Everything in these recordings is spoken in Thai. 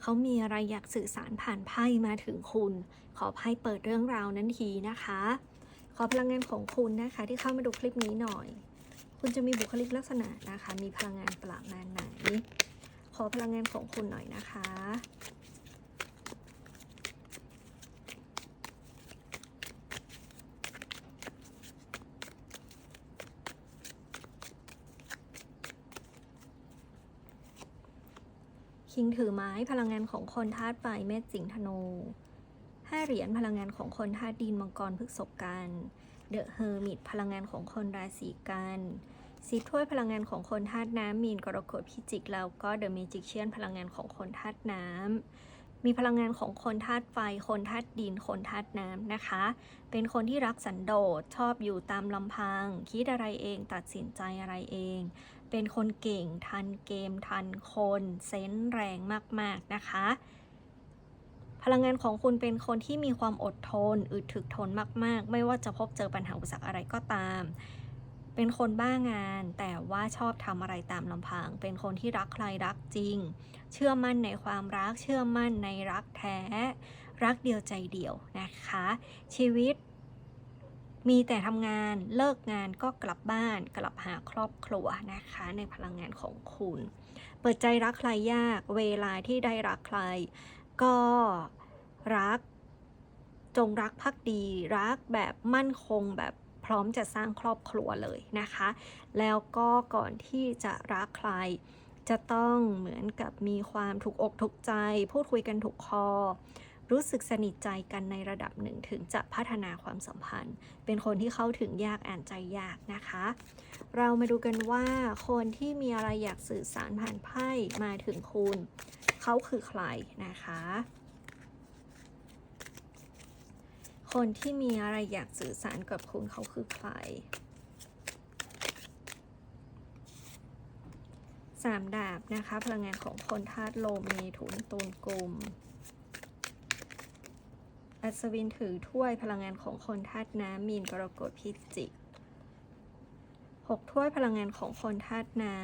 เขามีอะไรอยากสื่อสารผ่านไพ่มาถึงคุณ ขอไพ่เปิดเรื่องราวนั้นทีนะคะ ขอพลังงานของคุณนะคะที่เข้ามาดูคลิปนี้หน่อย คุณจะมีบุคลิกลักษณะนะคะ มีพลังงานประมาณไหน ขอพลังงานของคุณหน่อยนะคะ คิงถือไม้พลังงานของคนธาตุไฟเมษสิงธนูห้าเหรียญพลังงานของคนธาตุดินมังกรพฤกษกันเดอะเฮอร์มิตพลังงานของคนราศีกันสิบถ้วยพลังงานของคนธาตุน้ำมีนกรกฎพิจิกแล้วก็เดอะเมจิกเชียนพลังงานของคนธาตุน้ำมีพลังงานของคนธาตุไฟ คนธาตุดิน คนธาตุน้ำนะคะ เป็นคนที่รักสันโดษชอบอยู่ตามลำพัง คิดอะไรเองตัดสินใจอะไรเอง เป็นคนเก่งทันเกมทันคนเซนส์แรงมากๆนะคะ พลังงานของคุณเป็นคนที่มีความอดทนอึดถึกทนมาก ๆ ไม่ว่าจะพบเจอปัญหาอุปสรรคอะไรก็ตาม เป็นคนบ้างาน แต่ว่าชอบทำอะไรตามลำพัง เป็นคนที่รักใครรักจริง เชื่อมั่นในความรัก เชื่อมั่นในรักแท้ รักเดียวใจเดียวนะคะ ชีวิต มีแต่ทำงานเลิกงานก็กลับบ้านกลับหาครอบครัวนะคะ ในพลังงานของคุณ เปิดใจรักใครยาก เวลาที่ได้รักใคร ก็รักจงรักภักดี รักแบบมั่นคงแบบพร้อมจะสร้างครอบครัวเลยนะคะ แล้วก็ก่อนที่จะรักใคร จะต้องเหมือนกับมีความถูกอกถูกใจ พูดคุยกันถูกคอ รู้สึกสนิทใจกันในระดับหนึ่งถึงจะพัฒนาความสัมพันธ์ เป็นคนที่เข้าถึงยากอ่านใจยากนะคะ เรามาดูกันว่าคนที่มีอะไรอยากสื่อสารผ่านไพ่มาถึงคุณ เขาคือใครนะคะ คนที่มีอะไรอยากสื่อสารกับคุณเขาคือใครสามดาบนะคะ พลังงานของคนธาตุลมเมถุนตูนกลุ่ม อัศวินถือถ้วยพลังงานของคนธาตุน้ำมีนกรกฎพิจิกหกถ้วยพลังงานของคนธาตุน้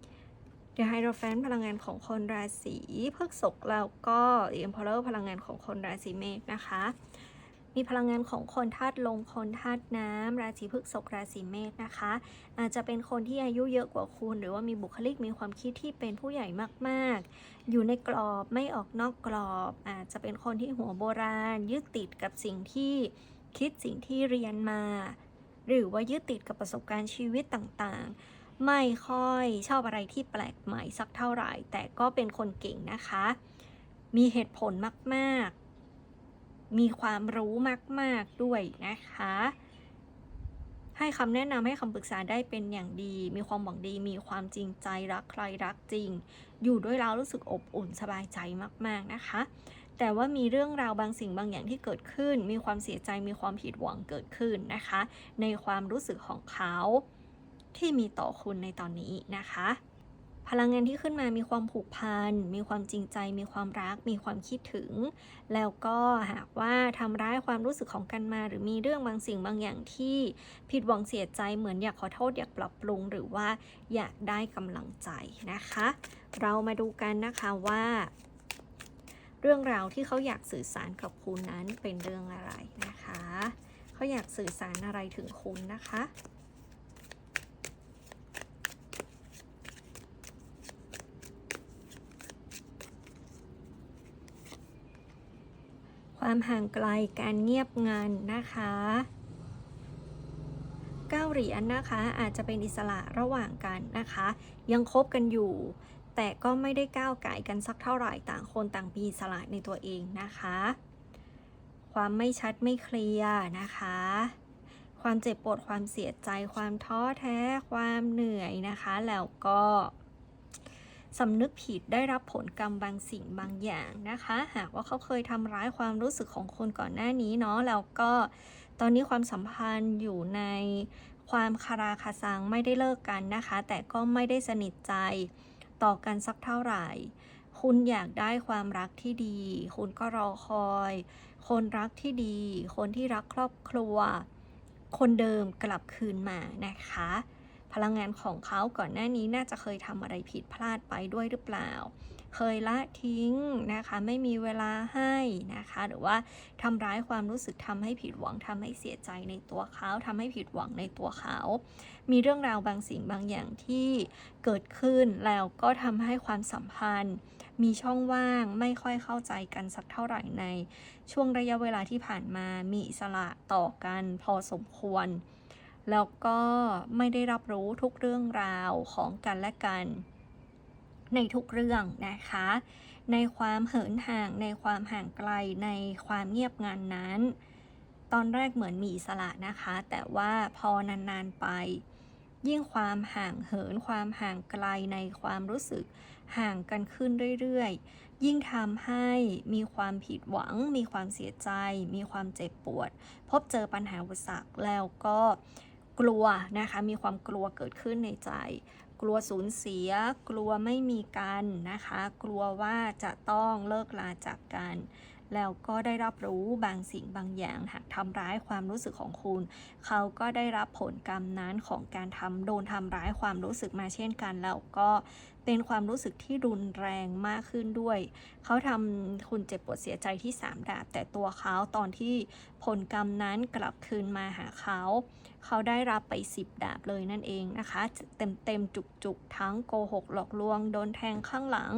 ำเดอะไฮโดรแฟนพลังงานของคนราศีพฤกษกแล้วก็เอ็มพอลเลอร์พลังงานของคนราศีเมษนะคะ มีพลังงานของคนธาตุลมคนธาตุน้ำราศีพฤษภราศีเมษนะคะ อาจจะเป็นคนที่อายุเยอะกว่าคุณ หรือว่ามีบุคลิกมีความคิดที่เป็นผู้ใหญ่มากๆ อยู่ในกรอบไม่ออกนอกกรอบ อาจจะเป็นคนที่หัวโบราณ ยึดติดกับสิ่งที่คิดสิ่งที่เรียนมา หรือว่ายึดติดกับประสบการณ์ชีวิตต่างๆไม่ค่อยชอบอะไรที่แปลกใหม่สักเท่าไหร่ แต่ก็เป็นคนเก่งนะคะ มีเหตุผลมาก ๆ มีความรู้มาก ๆ ด้วยนะคะ ให้คำแนะนำให้คำปรึกษาได้เป็นอย่างดี มีความหวังดี มีความจริงใจรักใครรักจริง อยู่ด้วยแล้วรู้สึกอบอุ่นสบายใจมาก ๆ นะคะ แต่ว่ามีเรื่องราวบางสิ่งบางอย่างที่เกิดขึ้น มีความเสียใจ มีความผิดหวังเกิดขึ้นนะคะ ในความรู้สึกของเขาที่มีต่อคุณในตอนนี้นะคะ พลังงานที่ขึ้นมามีความผูกพัน มีความจริงใจ มีความรัก มีความคิดถึง แล้วก็หากว่าทำร้ายความรู้สึกของกันมา หรือมีเรื่องบางสิ่งบางอย่างที่ผิดหวังเสียใจ เหมือนอยากขอโทษอยากปรับปรุง หรือว่าอยากได้กำลังใจนะคะ เรามาดูกันนะคะว่า เรื่องราวที่เขาอยากสื่อสารกับคุณนั้นเป็นเรื่องอะไรนะคะ เขาอยากสื่อสารอะไรถึงคุณนะคะ ความห่างไกลการเงียบงันนะคะเก้าเหรียญนะคะอาจจะเป็นอิสระระหว่างกันนะคะ ยังคบกันอยู่ แต่ก็ไม่ได้ก้าวไก่กันสักเท่าไหร่ต่างคนต่างมีอิสระในตัวเองนะคะ ความไม่ชัดไม่เคลียร์นะคะ ความเจ็บปวดความเสียใจ ความท้อแท้ ความเหนื่อยนะคะ แล้วก็ สำนึกผิดได้รับผลกรรมบางสิ่งบางอย่างนะคะ หากว่าเขาเคยทำร้ายความรู้สึกของคนก่อนหน้านี้เนาะแล้วก็ตอนนี้ความสัมพันธ์อยู่ในความคาราคาซังไม่ได้เลิกกันนะคะ แต่ก็ไม่ได้สนิทใจต่อกันสักเท่าไหร่ คุณอยากได้ความรักที่ดี คุณก็รอคอย คนรักที่ดี คนที่รักครอบครัว คนเดิมกลับคืนมานะคะ พลังงานของเขาก่อนหน้านี้น่าจะเคยทำอะไรผิดพลาดไปด้วยหรือเปล่า เคยละทิ้งนะคะ ไม่มีเวลาให้นะคะ หรือว่าทำร้ายความรู้สึกทำให้ผิดหวังทำให้เสียใจในตัวเขาทำให้ผิดหวังในตัวเขา มีเรื่องราวบางสิ่งบางอย่างที่เกิดขึ้นแล้วก็ทำให้ความสัมพันธ์ มีช่องว่างไม่ค่อยเข้าใจกันสักเท่าไหร่ใน ช่วงระยะเวลาที่ผ่านมามีอิสระต่อกันพอสมควร แล้วก็ไม่ได้รับรู้ทุกเรื่องราวของกันและกัน ในทุกเรื่องนะคะ ในความเหินห่างในความห่างไกลในความเงียบงันนั้น ตอนแรกเหมือนมีอิสระนะคะ แต่ว่าพอนานๆไป ยิ่งความห่างเหินความห่างไกลในความรู้สึกห่างกันขึ้นเรื่อยๆ ยิ่งทำให้มีความผิดหวัง มีความเสียใจ มีความเจ็บปวด พบเจอปัญหาอุปสรรคแล้วก็ กลัวนะคะมีความกลัวเกิดขึ้นในใจ กลัวสูญเสีย กลัวไม่มีกันนะคะ กลัวว่าจะต้องเลิกลาจากกัน แล้วก็ได้รับรู้บางสิ่งบางอย่างหากทำร้ายความรู้สึกของคุณ เขาก็ได้รับผลกรรมนั้นของการทำโดนทำร้ายความรู้สึกมาเช่นกัน แล้วก็เป็นความรู้สึกที่รุนแรงมากขึ้นด้วย เขาทำคุณเจ็บปวดเสียใจที่สามดาบ แต่ตัวเขาตอนที่ผลกรรมนั้นกลับคืนมาหาเขา เขาได้รับไปสิบดาบเลยนั่นเองนะคะ เต็มเต็มจุกๆ ทั้งโกหกหลอกลวง โดนแทงข้างหลัง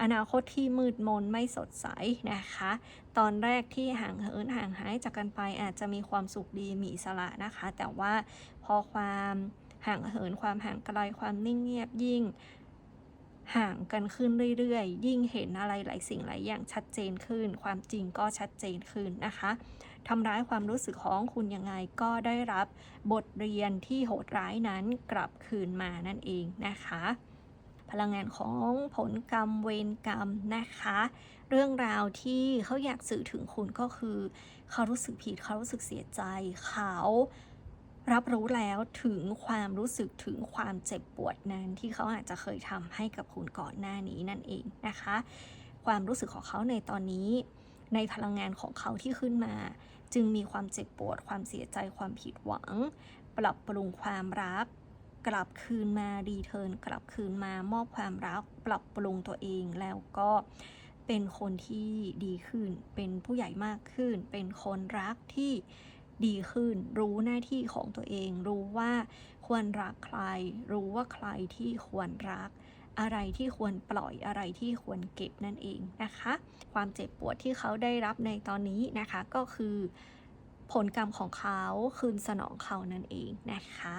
อนาคตที่มืดมนไม่สดใสนะคะ ตอนแรกที่ห่างเหินห่างหายจากกันไปอาจจะมีความสุขดีมีอิสระนะคะ แต่ว่าพอความห่างเหินความห่างไกลความนิ่งเงียบยิ่งห่างกันขึ้นเรื่อยๆ ยิ่งเห็นอะไรหลายสิ่งหลายอย่างชัดเจนขึ้น ความจริงก็ชัดเจนขึ้นนะคะทำร้ายความรู้สึกของคุณยังไงก็ได้รับบทเรียนที่โหดร้ายนั้นกลับคืนมานั่นเองนะคะ พลังงานของผลกรรมเวรกรรมนะคะ เรื่องราวที่เขาอยากสื่อถึงคุณก็คือ เขารู้สึกผิดเขารู้สึกเสียใจ เขารับรู้แล้วถึงความรู้สึกถึงความเจ็บปวดนั้นที่เขาอาจจะเคยทำให้กับคุณก่อนหน้านี้นั่นเองนะคะ ความรู้สึกของเขาในตอนนี้ ในพลังงานของเขาที่ขึ้นมา จึงมีความเจ็บปวด ความเสียใจความผิดหวัง ปรับปรุงความรัก กลับคืนมารีเทิร์นกลับคืนมามอบความรักปรับปรุงตัวเองแล้วก็เป็นคนที่ดีขึ้น เป็นผู้ใหญ่มากขึ้น เป็นคนรักที่ดีขึ้น รู้หน้าที่ของตัวเอง รู้ว่าควรรักใคร รู้ว่าใครที่ควรรัก อะไรที่ควรปล่อยอะไรที่ควรเก็บนั่นเองนะคะ ความเจ็บปวดที่เขาได้รับในตอนนี้นะคะก็คือ ผลกรรมของเขาคืนสนองเขานั่นเองนะคะ